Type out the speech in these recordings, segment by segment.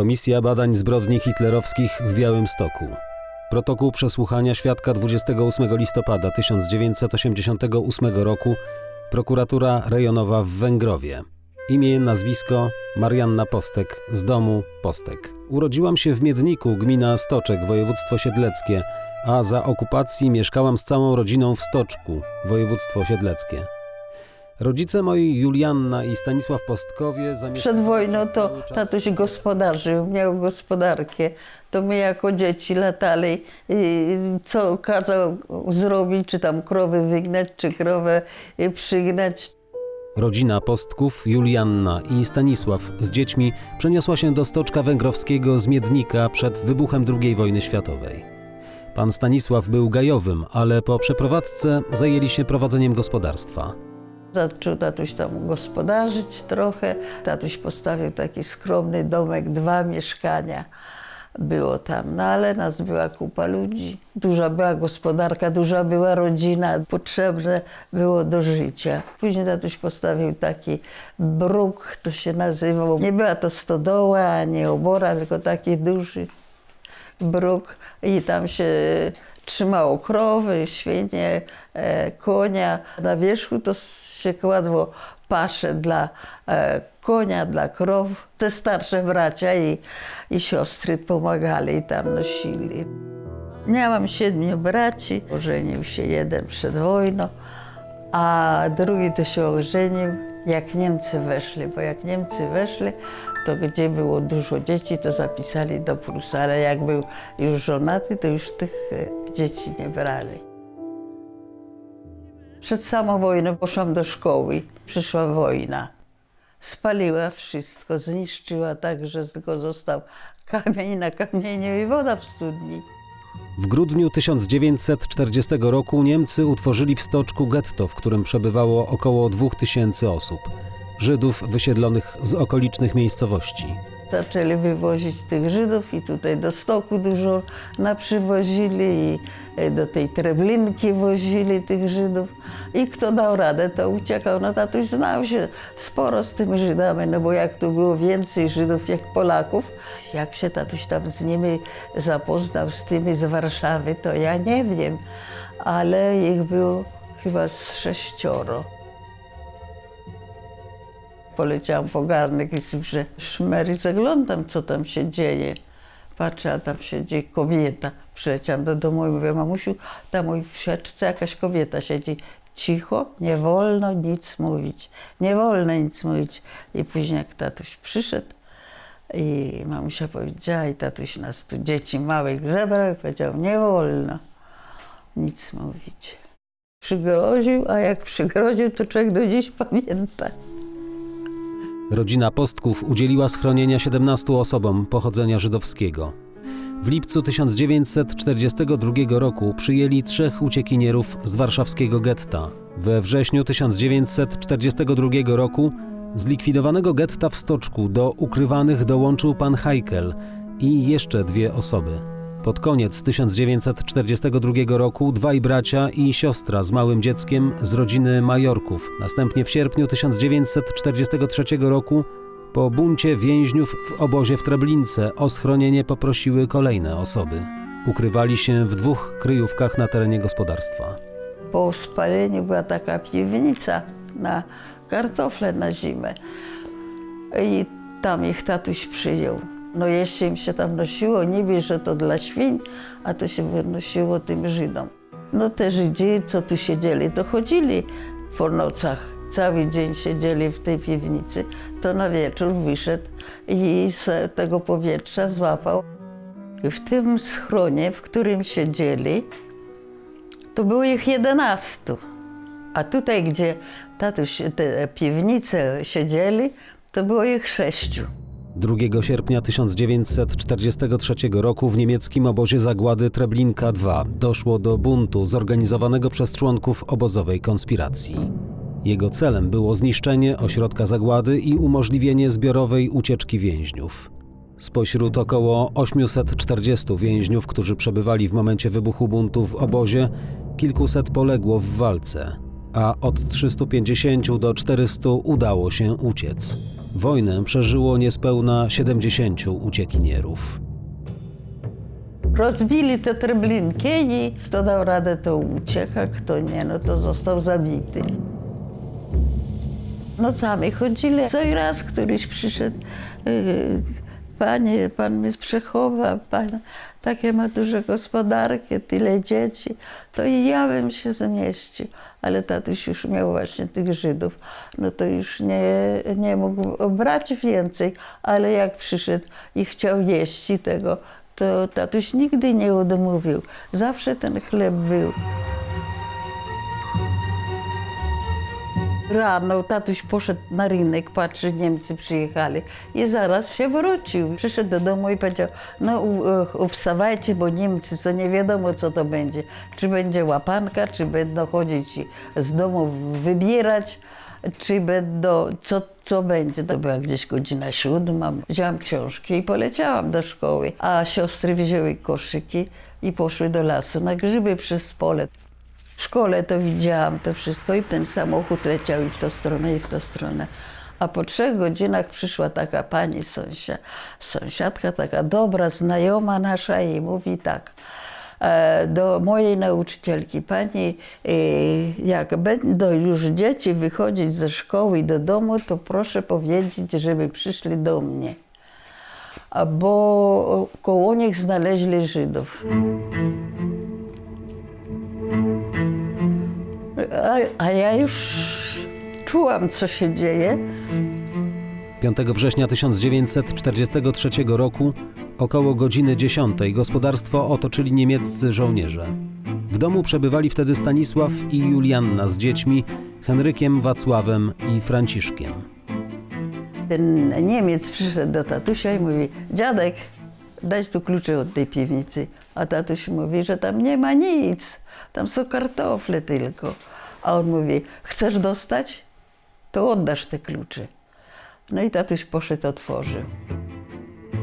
Komisja Badań Zbrodni Hitlerowskich w Białymstoku. Protokół przesłuchania świadka 28 listopada 1988 roku Prokuratura Rejonowa w Węgrowie. Imię, nazwisko Marianna Postek, z domu Postek. Urodziłam się w Miedniku, gmina Stoczek, województwo siedleckie, a za okupacji mieszkałam z całą rodziną w Stoczku, województwo siedleckie. Rodzice moi Julianna i Stanisław Postkowie Przed wojną to tatuś gospodarzył, miał gospodarkę. To my jako dzieci latali i co kazał zrobić, czy tam krowy wygnać, czy krowę y, przygnać. Rodzina Postków, Julianna i Stanisław z dziećmi przeniosła się do Stoczka Węgrowskiego z Miednika przed wybuchem II wojny światowej. Pan Stanisław był gajowym, ale po przeprowadzce zajęli się prowadzeniem gospodarstwa. Zaczął tatuś tam gospodarzyć trochę. Tatuś postawił taki skromny domek, dwa mieszkania było tam, no ale nas była kupa ludzi. Duża była gospodarka, duża była rodzina, potrzebne było do życia. Później tatuś postawił taki bruk, to się nazywał. Nie była to stodoła, ani obora, tylko taki duży bruk i tam się trzymało krowy, świnie, e, konia. Na wierzchu to się kładło pasze dla e, konia, dla krow. Te starsze bracia i, i siostry pomagali i tam nosili. Miałam siedmiu braci. Ożenił się jeden przed wojną, a drugi to się ożenił, jak Niemcy weszli, bo jak Niemcy weszli, to gdzie było dużo dzieci, to zapisali do Prus, ale jak był już żonaty, to już tych e, dzieci nie brali. Przed samą wojną poszłam do szkoły, przyszła wojna. Spaliła wszystko, zniszczyła tak, że tylko został kamień na kamieniu i woda w studni. W grudniu 1940 roku Niemcy utworzyli w Stoczku getto, w którym przebywało około 2000 osób. Żydów wysiedlonych z okolicznych miejscowości. Zaczęli wywozić tych Żydów i tutaj do stoku dużo naprzywozili i e, do tej Treblinki wozili tych Żydów. I kto dał radę, to uciekał. No tatuś znał się sporo z tymi Żydami, no bo jak tu było więcej Żydów jak Polaków, jak się tatuś tam z nimi zapoznał, z tymi z Warszawy, to ja nie wiem, ale ich było chyba z sześcioro. Poleciałam po garnek i słyszę szmer i zaglądam, co tam się dzieje. Patrzę, a tam siedzi kobieta. Przyleciałam do domu i mówię, mamusiu, tam mój w sieczce jakaś kobieta siedzi. Cicho, nie wolno nic mówić, nie wolno nic mówić. I później jak tatuś przyszedł i mamusia powiedziała i tatuś nas tu dzieci małych zebrał i powiedział, nie wolno nic mówić. Przygroził, a jak przygroził, to człowiek do dziś pamięta. Rodzina Postków udzieliła schronienia 17 osobom pochodzenia żydowskiego. W lipcu 1942 roku przyjęli trzech uciekinierów z warszawskiego getta. We wrześniu 1942 roku z likwidowanego getta w Stoczku do ukrywanych dołączył pan Heikel i jeszcze dwie osoby. Pod koniec 1942 roku dwaj bracia i siostra z małym dzieckiem z rodziny Majorków. Następnie w sierpniu 1943 roku po buncie więźniów w obozie w Treblince o schronienie poprosiły kolejne osoby. Ukrywali się w dwóch kryjówkach na terenie gospodarstwa. Po spaleniu była taka piwnica na kartofle na zimę. I tam ich tatuś przyjął. No jeszcze im się tam nosiło, niby, że to dla świń, a to się wynosiło tym Żydom. No te Żydzi, co tu siedzieli, to chodzili po nocach. Cały dzień siedzieli w tej piwnicy. To na wieczór wyszedł i z tego powietrza złapał. W tym schronie, w którym siedzieli, to było ich jedenastu. A tutaj, gdzie tatuś, te piwnice siedzieli, to było ich sześciu. 2 sierpnia 1943 roku w niemieckim obozie zagłady Treblinka II doszło do buntu zorganizowanego przez członków obozowej konspiracji. Jego celem było zniszczenie ośrodka zagłady i umożliwienie zbiorowej ucieczki więźniów. Spośród około 840 więźniów, którzy przebywali w momencie wybuchu buntu w obozie, kilkuset poległo w walce, a od 350 do 400 udało się uciec. Wojnę przeżyło niespełna 70 uciekinierów. Rozbili te treblinki i kto dał radę, to uciekł, a kto nie, no to został zabity. Nocami chodzili. Co i raz któryś przyszedł. Panie, pan mnie przechowa, pan takie ma duże gospodarki, tyle dzieci, to i ja bym się zmieścił. Ale tatuś już miał właśnie tych Żydów, no to już nie, nie mógł brać więcej, ale jak przyszedł i chciał jeść tego, to tatuś nigdy nie odmówił. Zawsze ten chleb był. Rano tatuś poszedł na rynek, patrzy, Niemcy przyjechali i zaraz się wrócił. Przyszedł do domu i powiedział, no u- wstawajcie, bo Niemcy, co nie wiadomo co to będzie. Czy będzie łapanka, czy będą chodzić z domu wybierać, czy będą, co, co będzie. To była gdzieś godzina siódma. Wzięłam książki i poleciałam do szkoły, a siostry wzięły koszyki i poszły do lasu na grzyby przez pole. W szkole to widziałam to wszystko i ten samochód leciał i w tą stronę, i w tą stronę. A po trzech godzinach przyszła taka pani sąsia, sąsiadka, taka dobra, znajoma nasza i mówi tak e, do mojej nauczycielki, pani, e, jak będą już dzieci wychodzić ze szkoły i do domu, to proszę powiedzieć, żeby przyszli do mnie. Bo koło nich znaleźli Żydów. A, a ja już czułam, co się dzieje. 5 września 1943 roku około godziny 10 gospodarstwo otoczyli niemieccy żołnierze. W domu przebywali wtedy Stanisław i Julianna z dziećmi, Henrykiem, Wacławem i Franciszkiem. Ten Niemiec przyszedł do tatusia i mówi, dziadek, daj tu klucze od tej piwnicy. A tatuś mówi, że tam nie ma nic, tam są kartofle tylko. A on mówi, chcesz dostać? To oddasz te klucze. No i tatuś poszedł, otworzył.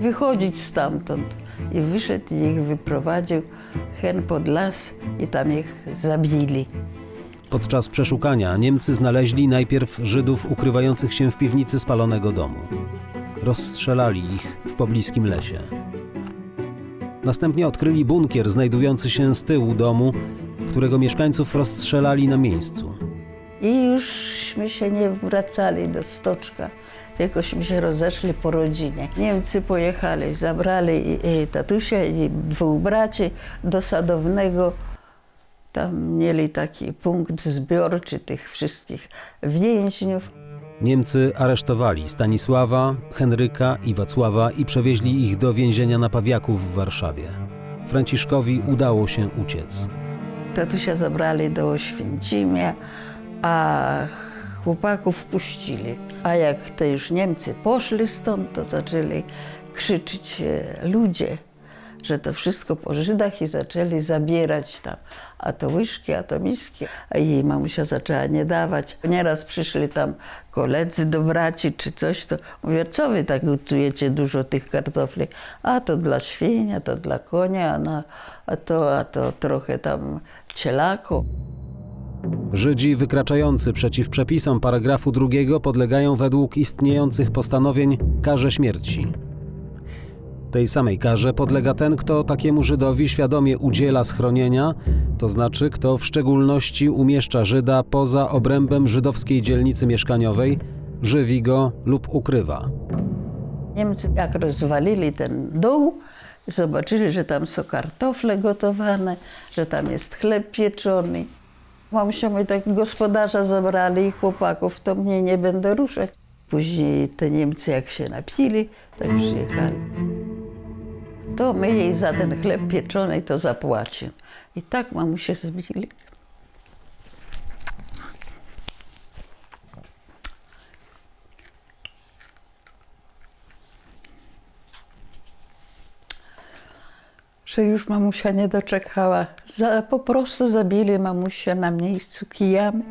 Wychodzić stamtąd. I wyszedł i ich wyprowadził hen pod las i tam ich zabili. Podczas przeszukania Niemcy znaleźli najpierw Żydów ukrywających się w piwnicy spalonego domu. Rozstrzelali ich w pobliskim lesie. Następnie odkryli bunkier znajdujący się z tyłu domu, którego mieszkańców rozstrzelali na miejscu. I jużśmy się nie wracali do stoczka, tylkośmy się rozeszli po rodzinie. Niemcy pojechali, zabrali i, i tatusia i dwóch braci do sadownego. Tam mieli taki punkt zbiorczy tych wszystkich więźniów. Niemcy aresztowali Stanisława, Henryka i Wacława i przewieźli ich do więzienia na Pawiaku w Warszawie. Franciszkowi udało się uciec. Tatusia zabrali do Oświęcimia, a chłopaków puścili. A jak te już Niemcy poszli stąd, to zaczęli krzyczeć e, ludzie, że to wszystko po Żydach i zaczęli zabierać tam, a to łyżki, a to miski. A jej mamusia zaczęła nie dawać. Nieraz przyszli tam koledzy do braci czy coś, to mówię, co wy tak gotujecie dużo tych kartofli? A to dla świnia, to dla konia, a, na, a, to, a to trochę tam cielako. Żydzi wykraczający przeciw przepisom paragrafu drugiego podlegają według istniejących postanowień karze śmierci. Tej samej karze podlega ten, kto takiemu Żydowi świadomie udziela schronienia, to znaczy kto w szczególności umieszcza Żyda poza obrębem żydowskiej dzielnicy mieszkaniowej, żywi go lub ukrywa. Niemcy jak rozwalili ten dół, zobaczyli, że tam są kartofle gotowane, że tam jest chleb pieczony. Mamusia mówi, tak gospodarza zabrali i chłopaków, to mnie nie będę ruszać. Później te Niemcy jak się napili, tak przyjechali. To my jej za ten chleb pieczony to zapłacimy. I tak mamusie zbili. że już mamusia nie doczekała. Za, po prostu zabili mamusię na miejscu kijami.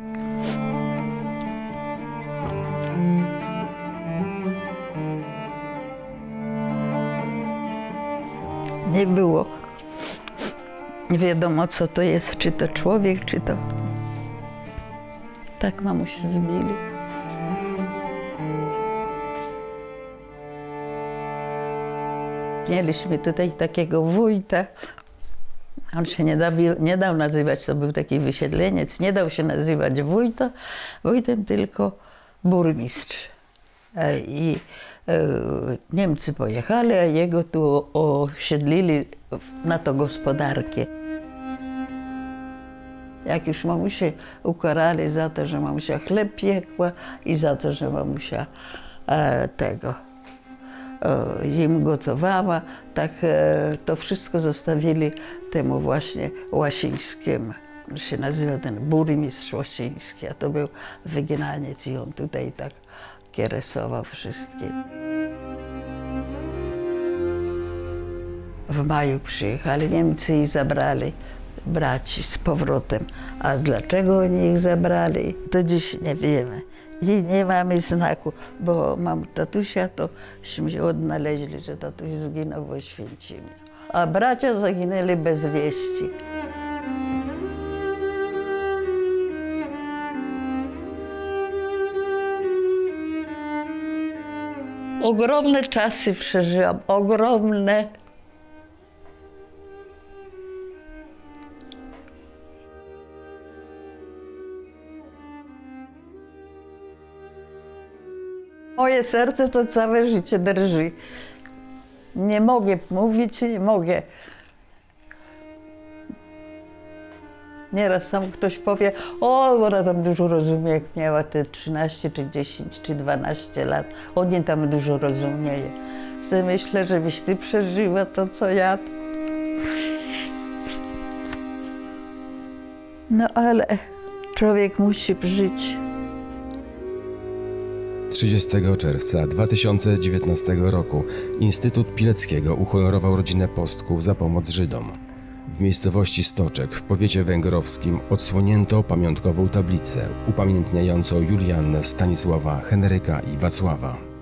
nie było. Nie wiadomo, co to jest, czy to człowiek, czy to... Tak mamuś zbili. Mieliśmy tutaj takiego wójta. On się nie, nie dał nazywać, to był taki wysiedleniec, nie dał się nazywać wójta, wójtem tylko burmistrz. E, I Niemcy pojechali, a jego tu osiedlili na to gospodarkę. Jak już mamusie ukarali za to, że mamusia chleb piekła i za to, że mamusia e, tego e, im gotowała, tak e, to wszystko zostawili temu właśnie Łasińskiemu. Się nazywa ten burmistrz Łasiński, a to był wygnaniec i on tutaj tak kieresował wszystkim. W maju przyjechali Niemcy i zabrali braci z powrotem. A dlaczego oni ich zabrali, to dziś nie wiemy. I nie mamy znaku, bo mam tatusia, tośmy się odnaleźli, że tatuś zginął w Oświęcimiu. A bracia zaginęli bez wieści. Ogromne czasy przeżyłam, ogromne. Moje serce to całe życie drży. Nie mogę mówić, nie mogę. Nieraz tam ktoś powie, o, ona tam dużo rozumie, jak miała te 13, czy 10, czy 12 lat. Oni tam dużo rozumieją. Se myślę, żebyś ty przeżyła to, co ja. No ale człowiek musi żyć. 30 czerwca 2019 roku Instytut Pileckiego uhonorował rodzinę Postków za pomoc Żydom. W miejscowości Stoczek w powiecie węgrowskim odsłonięto pamiątkową tablicę upamiętniającą Juliannę, Stanisława, Henryka i Wacława.